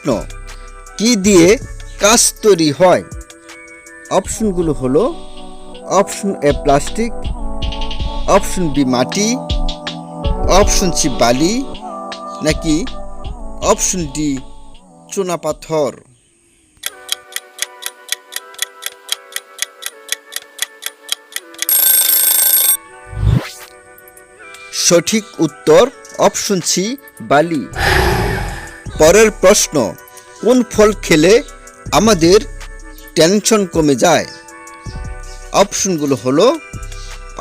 প্রশ্ন, কি দিয়ে কাঁচ তৈরি হয়? অপশনগুলো হলো, option A plastic, option B মাটি, অপশন সি বালি, নাকি অপশন ডি চুনাপাথর সঠিক উত্তর অপশন সি বালি। পরের প্রশ্ন, কোন ফল খেলে আমাদের টেনশন কমে যায়? অপশনগুলো হলো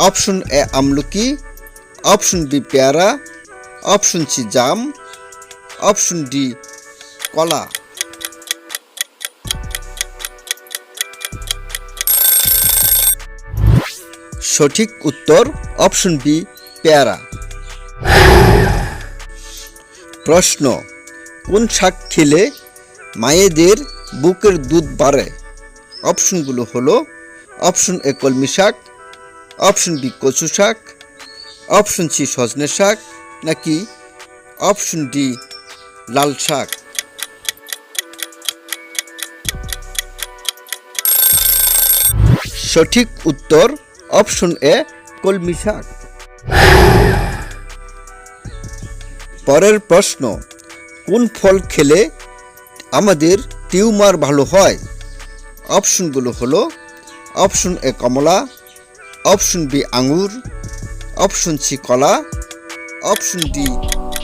অপশন এ আমলকি অপশন বি পেয়ারা অপশন সি জাম অপশন ডি কলা। সঠিক উত্তর অপশন বি পেয়ারা। প্রশ্ন কোন শাক খেলে মায়েদের বুকের দুধ বাড়ে? অপশনগুলো হলো অপশন এ কলমি শাক অপশন বি কচু শাক অপশন সি সজনে শাক, নাকি অপশন ডি লাল শাক? সঠিক উত্তর অপশন এ কলমি শাক। পরের প্রশ্ন কোন ফল খেলে আমাদের টিউমার ভালো হয়? অপশনগুলো হলো অপশন এ কমলা অপশন বি আঙুর অপশন সি কলা অপশন ডি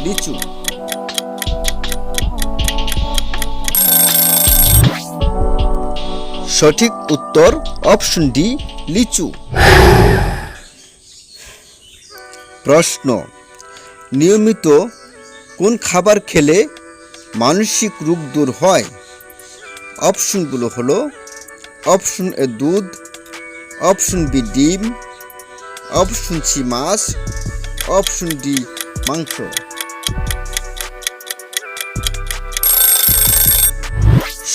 লিচু। সঠিক উত্তর অপশন ডি লিচু। প্রশ্ন, নিয়মিত কোন খাবার খেলে মানসিক রোগ দূর হয়? অপশনগুলো হলো অপশন এ দুধ অপশন বি ডিম অপশন সি মাছ অপশন ডি মাংস।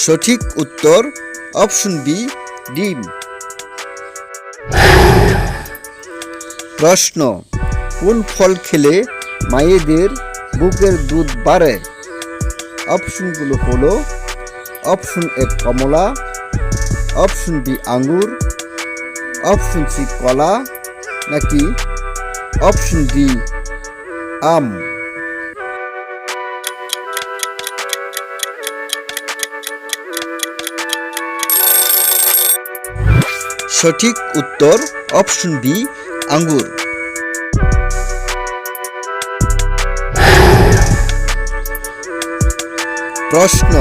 সঠিক উত্তর অপশন বি ডিম। প্রশ্ন, কোন ফল খেলে মায়েদের বুকের দুধ বাড়ে। অপশনগুলো হলো অপশন এ কমলা অপশন বি আঙ্গুর অপশন সি কলা, নাকি অপশন ডি আম। সঠিক উত্তর অপশন বি আঙ্গুর। প্রশ্ন,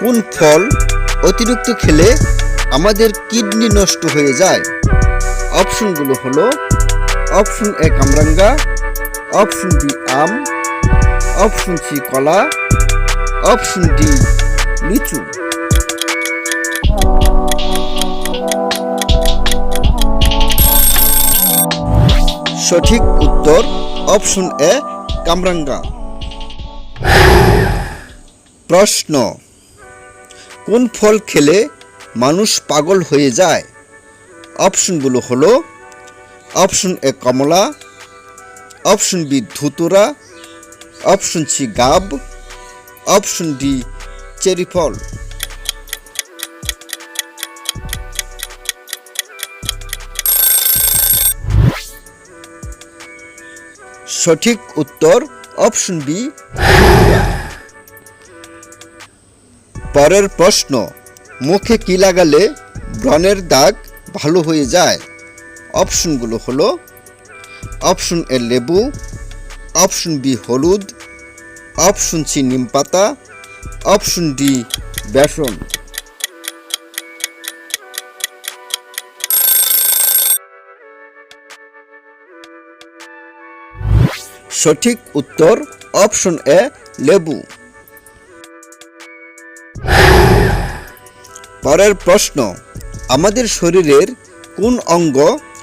কোন ফল অতিরিক্ত খেলে আমাদের কিডনি নষ্ট হয়ে যায়? অপশনগুলো হলো, অপশন এ কামরাঙ্গা অপশন বি আম, অপশন সি কলা, অপশন ডি লিচু। সঠিক উত্তর অপশন এ কামরাঙ্গা। প্রশ্ন, কোন ফল খেলে মানুষ পাগল হয়ে যায়? অপশনগুলো হলো, অপশন এ কমলা, অপশন বি ধুতুরা, অপশন সি গাব, অপশন ডি চেরি ফল। সঠিক উত্তর অপশন বি পরের প্রশ্ন, মুখে কি লাগালে ব্রণের দাগ ভালো হয়ে যায়? অপশনগুলো হলো অপশন এ লেবু অপশন বি হলুদ অপশন সি নিম পাতা অপশন ডি বেসন। সঠিক উত্তর অপশন এ লেবু। পরের প্রশ্ন, আমাদের শরীরের কোন অঙ্গ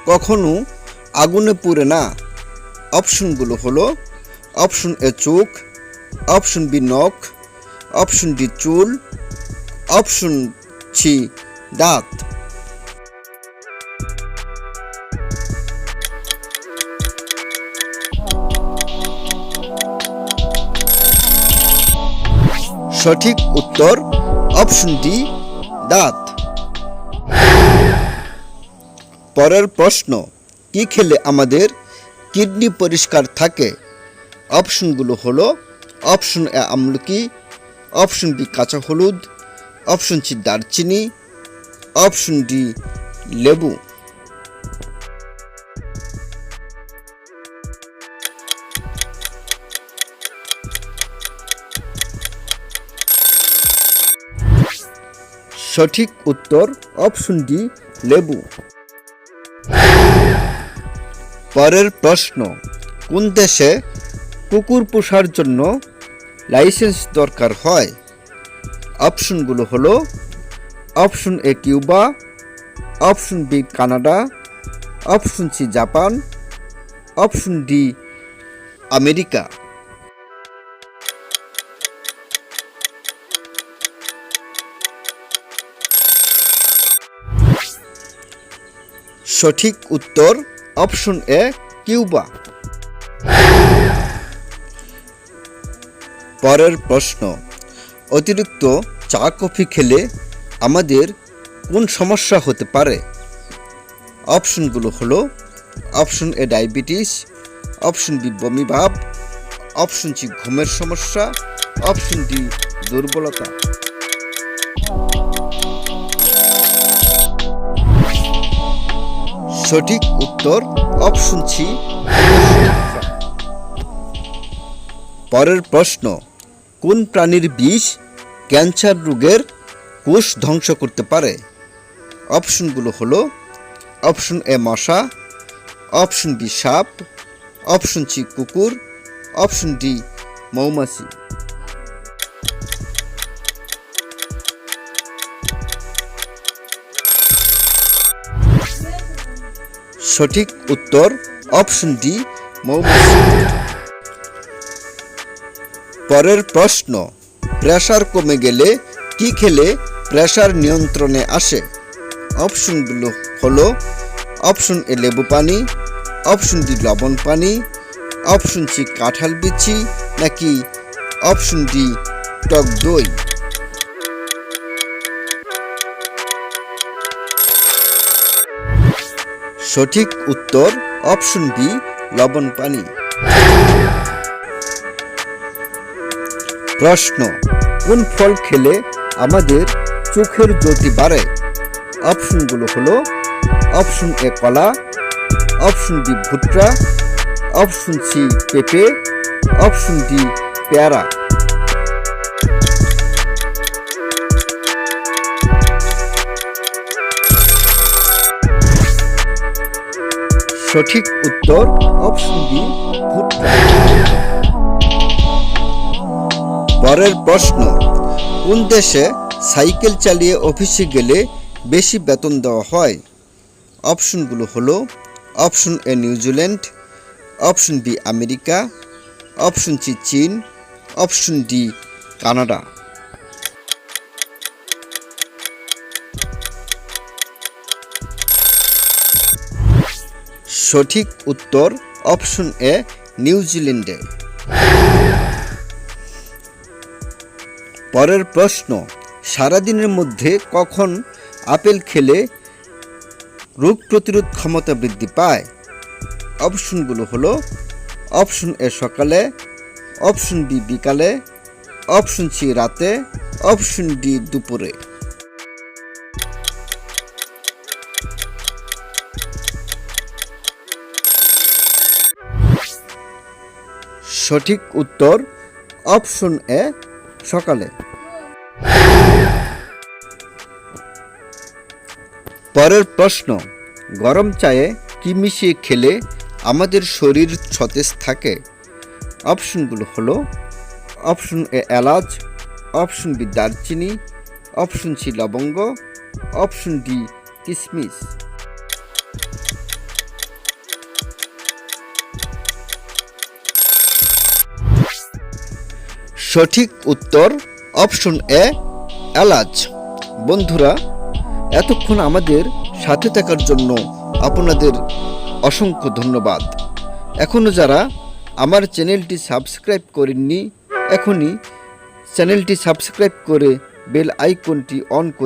কখনো আগুনে পুড়ে না? অপশনগুলো হলো, অপশন এ চোখ, অপশন বি নখ, অপশন ডি চুল, অপশন সি দাঁত। সঠিক উত্তর, অপশন ডি দাঁত। পরের প্রশ্ন, কি খেলে আমাদের কিডনি পরিষ্কার থাকে? অপশনগুলো হলো অপশন এ আমলকি অপশন বি কাঁচা হলুদ অপশন সি দারচিনি অপশন ডি লেবু। সঠিক উত্তর অপশন ডি লেবু। পরের প্রশ্ন, কোন দেশে কুকুর পোষার জন্য লাইসেন্স দরকার হয়? অপশনগুলো হলো option A Cuba option B Canada option C Japan option D America. সঠিক উত্তর অপশন এ কিউবা। পরের প্রশ্ন, অতিরিক্ত চা কফি খেলে আমাদের কোন সমস্যা হতে পারে? অপশনগুলো হলো option A diabetes option B বমি ভাব অপশন সি ঘুমের সমস্যা অপশন ডি দুর্বলতা। সঠিক উত্তর অপশন সি পরের প্রশ্ন, কোন প্রাণীর বিষ ক্যান্সার রোগের কোষ ধ্বংস করতে পারে? অপশনগুলো হলো, অপশন এ মশা, অপশন বি সাপ, অপশন সি কুকুর, অপশন ডি মৌমাছি। সঠিক উত্তর অপশন ডি মৌমাছি। পরের প্রশ্ন প্রেশার কমে গেলে কি খেলে প্রেশার নিয়ন্ত্রণে আসে? অপশনগুলো হলো অপশন এ লেবু পানি অপশন ডি লবণ পানি অপশন সি কাঁঠাল বিচি, নাকি অপশন ডি টক দই? সঠিক উত্তর অপশন বি লবণ পানি। প্রশ্ন, কোন ফল খেলে আমাদের চোখের জ্যোতি বাড়ে? অপশনগুলো হলো অপশন এ কলা অপশন বি ভুট্টা অপশন সি পেঁপে অপশন ডি পেয়ারা। সঠিক উত্তর অপশন বি ভুট্টা। পরের প্রশ্ন, কোন দেশে সাইকেল চালিয়ে অফিসে গেলে বেশি বেতন দেওয়া হয়? অপশনগুলো হলো option A New Zealand option B America option C চীন অপশন ডি কানাডা সঠিক উত্তর অপশন এ নিউজিল্যান্ডে পরের প্রশ্ন, সারাদিনের মধ্যে কখন আপেল খেলে রোগ প্রতিরোধ ক্ষমতা বৃদ্ধি পায়? অপশনগুলো হলো, অপশন এ সকালে, অপশন বি বিকালে, অপশন সি রাতে, অপশন ডি দুপুরে। সঠিক উত্তর অপশন এ, সকালে। পরের প্রশ্ন, গরম চায়ে কি মিশিয়ে খেলে আমাদের শরীর সতেজ থাকে? অপশনগুলো হলো, অপশন এ এলাচ, অপশন বি দারচিনি, অপশন সি লবঙ্গ, অপশন ডি কিশমিশ সঠিক উত্তর অপশন এ এলাচ। বন্ধুরা, এতক্ষণ আমাদের সাথে থাকার জন্য আপনাদের অসংখ্য ধন্যবাদ। এখনও যারা আমার চ্যানেলটি সাবস্ক্রাইব করেননি, এখনই চ্যানেলটি সাবস্ক্রাইব করে বেল আইকনটি অন করে